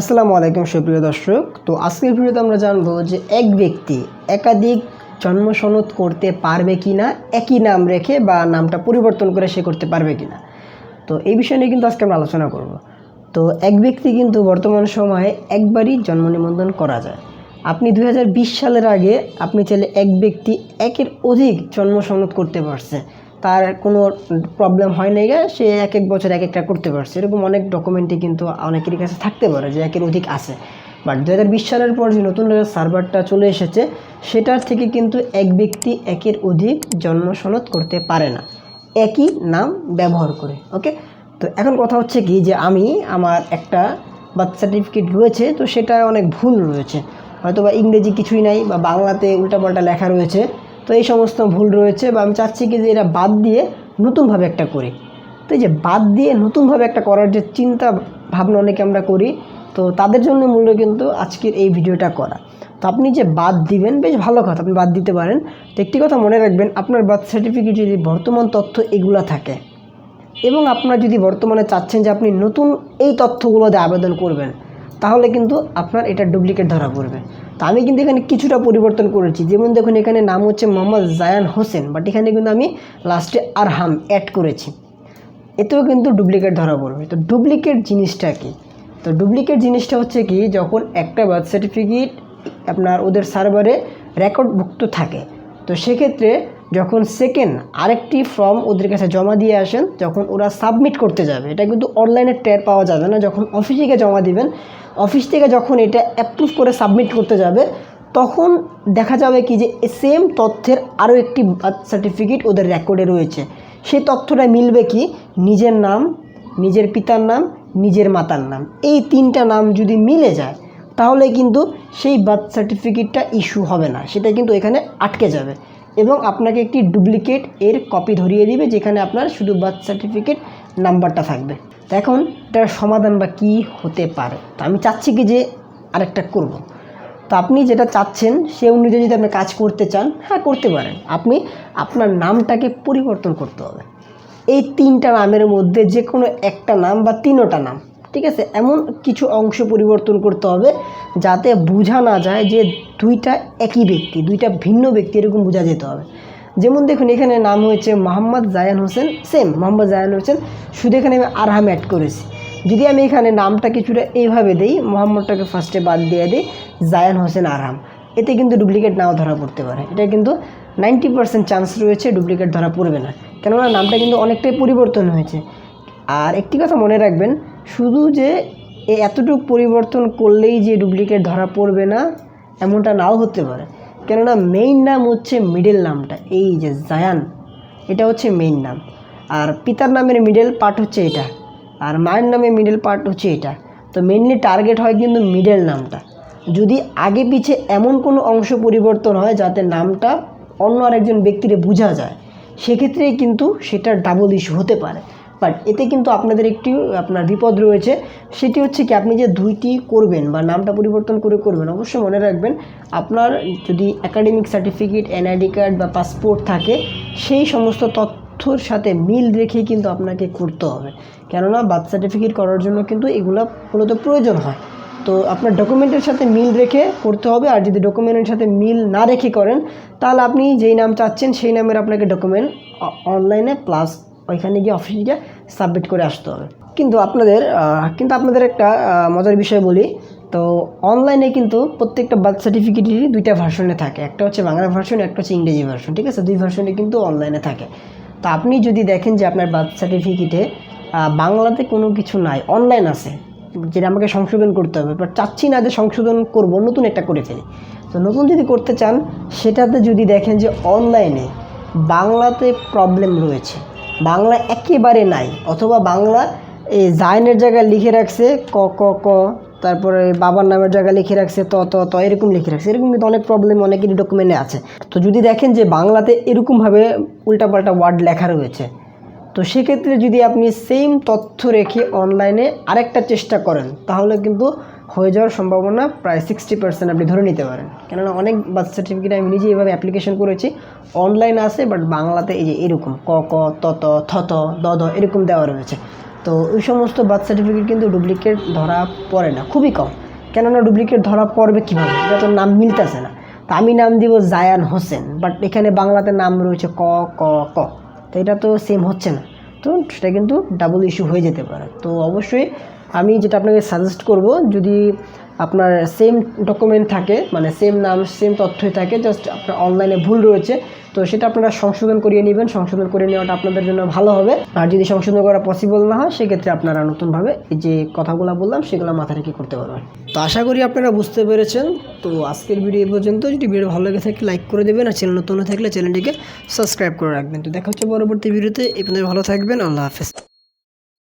আসসালামু আলাইকুম, সুপ্রিয় দর্শক। তো আজকের ভিডিওতে আমরা জানব যে এক ব্যক্তি একাধিক জন্ম সনদ করতে পারবে কি না একই নাম রেখে বা নামটা পরিবর্তন করে সে করতে পারবে কি না তো এই বিষয় নিয়ে কিন্তু আজকে আমরা আলোচনা করব। তো এক ব্যক্তি কিন্তু বর্তমান সময়ে একবারই জন্ম নিবন্ধন করা যায়। আপনি দু হাজার বিশ সালের আগে আপনি চাইলে এক ব্যক্তি একের অধিক জন্ম সনদ করতে পারছে তার কোনো প্রবলেম হয় নাই সে এক এক বছর এক একটা করতে পারছে। এরকম অনেক ডকুমেন্টই কিন্তু অনেকের কাছে থাকতে পারে যে একের অধিক আছে। বাট দু হাজার বিশ সালের পর যে নতুন সার্ভারটা চলে এসেছে, সেটার থেকে কিন্তু এক ব্যক্তি একের অধিক জন্ম সনদ করতে পারে না। একই নাম ব্যবহার করে ওকে তো এখন কথা হচ্ছে কি যে আমি, আমার একটা বার্থ সার্টিফিকেট রয়েছে, তো সেটা অনেক ভুল রয়েছে। হয়তো বা ইংরেজি কিছুই নাই বা বাংলাতে উল্টাপাল্টা লেখা রয়েছে। তো এই সমস্ত ভুল রয়েছে বা আমি চাচ্ছি কি যে এটা বাদ দিয়ে নতুনভাবে একটা করি। তো এই যে বাদ দিয়ে নতুনভাবে একটা করার যে চিন্তা ভাবনা অনেকে আমরা করি, তো তাদের জন্য মূল্য কিন্তু আজকের এই ভিডিওটা করা। তো আপনি যে বাদ দিবেন, বেশ ভালো কথা, আপনি বাদ দিতে পারেন। তো একটি কথা মনে রাখবেন, আপনার বার্থ সার্টিফিকেট যদি বর্তমান তথ্য এগুলা থাকে। এবং আপনারা যদি বর্তমানে চাচ্ছেন যে আপনি নতুন এই তথ্যগুলোতে আবেদন করবেন, তাহলে কিন্তু আপনার এটা ডুপ্লিকেট ধরা পড়বে। তো আমি কিন্তু এখানে কিছুটা পরিবর্তন করেছি। যেমন দেখুন, এখানে নাম হচ্ছে মোহাম্মদ জায়ান হোসেন বাট এখানে কিন্তু আমি লাস্টে আরহাম অ্যাড করেছি। এতেও কিন্তু ডুপ্লিকেট ধরা পড়বে। তো ডুপ্লিকেট জিনিসটা কি? তো ডুপ্লিকেট জিনিসটা হচ্ছে কি, যখন একটা বার্থ সার্টিফিকেট আপনার ওদের সার্ভারে রেকর্ডভুক্ত থাকে, তো সেক্ষেত্রে যখন সেকেন্ড আরেকটি ফর্ম ওদের কাছে জমা দিয়ে আসেন, যখন ওরা সাবমিট করতে যাবে, এটা কিন্তু অনলাইনে ট্যার পাওয়া যাবে না। যখন অফিস থেকে জমা দিবেন অফিস থেকে যখন এটা অ্যাপ্রুভ করে সাবমিট করতে যাবে, তখন দেখা যাবে কি যে সেম তথ্যের আরও একটি বার্থ সার্টিফিকেট ওদের রেকর্ডে রয়েছে। সেই তথ্যটা মিলবে কি? নিজের নাম, নিজের পিতার নাম, নিজের মাতার নাম। এই তিনটা নাম যদি মিলে যায়, তাহলে কিন্তু সেই বার্থ সার্টিফিকেটটা ইস্যু হবে না। সেটা কিন্তু এখানে আটকে যাবে। এবং আপনাকে একটি ডুপ্লিকেট এর কপি ধরিয়ে দিবে, যেখানে আপনার শুধু বার্থ সার্টিফিকেট নাম্বারটা থাকবে। তো এখন এটার সমাধান বা কী হতে পারে? তো আমি চাচ্ছি কি যে আরেকটা করব। তো আপনি যেটা চাচ্ছেন, সে অনুযায়ী যদি আপনি কাজ করতে চান হ্যাঁ করতে পারেন। আপনি আপনার নামটাকে পরিবর্তন করতে হবে। এই তিনটা নামের মধ্যে যে কোনো একটা নাম বা তিনোটা নাম ঠিক আছে, এমন কিছু অংশ পরিবর্তন করতে হবে যাতে বোঝা না যায় যে দুইটা একই ব্যক্তি, দুইটা ভিন্ন ব্যক্তি এরকম বোঝা যেতে হবে। যেমন দেখুন, এখানে নাম হয়েছে মোহাম্মদ জায়ান হোসেন সেম মোহাম্মদ জায়ান হোসেন। শুধু এখানে আমি আরহাম অ্যাড করেছি। যদি আমি এখানে নামটা কিছুটা এইভাবে দিই, মোহাম্মদটাকে ফার্স্টে বাদ দিয়ে দিই, জায়ান হোসেন আরহাম। এতে কিন্তু ডুপ্লিকেট নাও ধরা পড়তে পারে। এটা কিন্তু নাইনটি পার্সেন্ট চান্স রয়েছে ডুপ্লিকেট ধরা পড়বে না। কেননা নামটা কিন্তু অনেকটাই পরিবর্তন হয়েছে। আর একটি কথা মনে রাখবেন শুধু যে এতটুকু পরিবর্তন করলেই যে ডুপ্লিকেট ধরা পড়বে না, এমনটা নাও হতে পারে। কেননা মেইন নাম হচ্ছে মিডল নামটা, এই যে জায়ান এটা হচ্ছে মেইন নাম। আর পিতার নামের মিডল পার্ট হচ্ছে এটা, আর মায়ের নামের মিডল পার্ট হচ্ছে এটা। তো মেনলি টার্গেট হয় কিন্তু মিডল নামটা। যদি আগে পিছে এমন কোনো অংশ পরিবর্তন হয় যাতে নামটা অন্য আরেকজন ব্যক্তিরে বোঝা যায় সেক্ষেত্রে কিন্তু সেটা ডাবল ইস্যু হতে পারে। বাট এতে কিন্তু আপনাদের একটি, আপনার বিপদ রয়েছে। সেটি হচ্ছে কি, আপনি যে দুইটি করবেন বা নামটা পরিবর্তন করে করবেন, অবশ্যই মনে রাখবেন, আপনার যদি একাডেমিক সার্টিফিকেট এনআইডি কার্ড বা পাসপোর্ট থাকে, সেই সমস্ত তথ্যর সাথে মিল রেখে কিন্তু আপনাকে করতে হবে। কেননা বার্থ সার্টিফিকেট করার জন্য কিন্তু এগুলো মূলত প্রয়োজন হয়। তো আপনার ডকুমেন্টের সাথে মিল রেখে করতে হবে, আর যদি ডকুমেন্টের সাথে মিল না রেখে করেন, তাহলে আপনি যেই নাম চাচ্ছেন, সেই নামের আপনাকে ডকুমেন্ট অনলাইনে প্লাস ওইখানে গিয়ে অফিসে সাবমিট করে আসতে হবে। কিন্তু আপনাদের কিন্তু আপনাদের একটা মজার বিষয় বলি। তো অনলাইনে কিন্তু প্রত্যেকটা বার্থ সার্টিফিকেটেরই দুইটা ভার্সনে থাকে। একটা হচ্ছে বাংলা ভার্সন একটা হচ্ছে ইংরেজি ভার্সন ঠিক আছে? দুই ভার্সনে কিন্তু অনলাইনে থাকে। তো আপনি যদি দেখেন যে আপনার বার্থ সার্টিফিকেটে বাংলাতে কোনো কিছু নাই অনলাইন আছে, যেটা আমাকে সংশোধন করতে হবে। বাট চাচ্ছি না যে সংশোধন করব, নতুন একটা করে ফেলি। তো নতুন যদি করতে চান, সেটাতে যদি দেখেন যে অনলাইনে বাংলাতে প্রবলেম রয়েছে বাংলা একেবারে নাই, অথবা বাংলা এই জায়নের জায়গায় লিখে রাখছে ক ক ক, তারপরে বাবার নামের জায়গায় লিখে রাখছে ত ত ত, এরকম লিখে রাখছে। এরকম কিন্তু অনেক প্রবলেম অনেকেরই ডকুমেন্টে আছে। তো যদি দেখেন যে বাংলাতে এরকমভাবে উল্টাপাল্টা ওয়ার্ড লেখা রয়েছে, তো সেক্ষেত্রে যদি আপনি সেম তথ্য রেখে অনলাইনে আরেকটা চেষ্টা করেন, তাহলে কিন্তু হয়ে যাওয়ার সম্ভাবনা প্রায় সিক্সটি পার্সেন্ট আপনি ধরে নিতে পারেন। কেননা অনেক বার্থ সার্টিফিকেট আমি নিজে এভাবে অ্যাপ্লিকেশন করেছি অনলাইন আছে বাট বাংলাতে এই যে এরকম, ক ক তত ত, থ থ দ দ এরকম দেওয়া রয়েছে। তো ওই সমস্ত বার্থ সার্টিফিকেট কিন্তু ডুপ্লিকেট ধরা পড়ে না, খুবই কম। কেননা ডুপ্লিকেট ধরা পড়বে কীভাবে? এটা তো নাম মিলতেছে না। তা আমি নাম দিব জায়ান হোসেন বাট এখানে বাংলাতে নাম রয়েছে ক ক ক। তো এটা তো সেম হচ্ছে না। তো সেটা কিন্তু ডাবল ইস্যু হয়ে যেতে পারে। তো অবশ্যই আমি যেটা আপনাকে সাজেস্ট করব, যদি আপনার সেম ডকুমেন্ট থাকে মানে সেম নাম সেম তথ্যই থাকে জাস্ট আপনার অনলাইনে ভুল রয়েছে। তো সেটা আপনারা সংশোধন করিয়ে নেবেন, সংশোধন করে নেওয়াটা আপনাদের জন্য ভালো হবে। আর যদি সংশোধন করা পসিবল না হয়, সেক্ষেত্রে আপনারা নতুনভাবে এই যে কথাগুলো বললাম, সেগুলো মাথা রেখে করতে পারবেন। তো আশা করি আপনারা বুঝতে পেরেছেন। তো আজকের ভিডিও পর্যন্ত। যদি ভিডিও ভালো লেগে থাকে লাইক করে দেবেন। আর চ্যানেল নতুন থাকলে চ্যানেলটিকে সাবস্ক্রাইব করে রাখবেন। তো দেখা হচ্ছে পরবর্তী ভিডিওতে পর্যন্ত ভালো থাকবেন। আল্লাহ হাফেজ।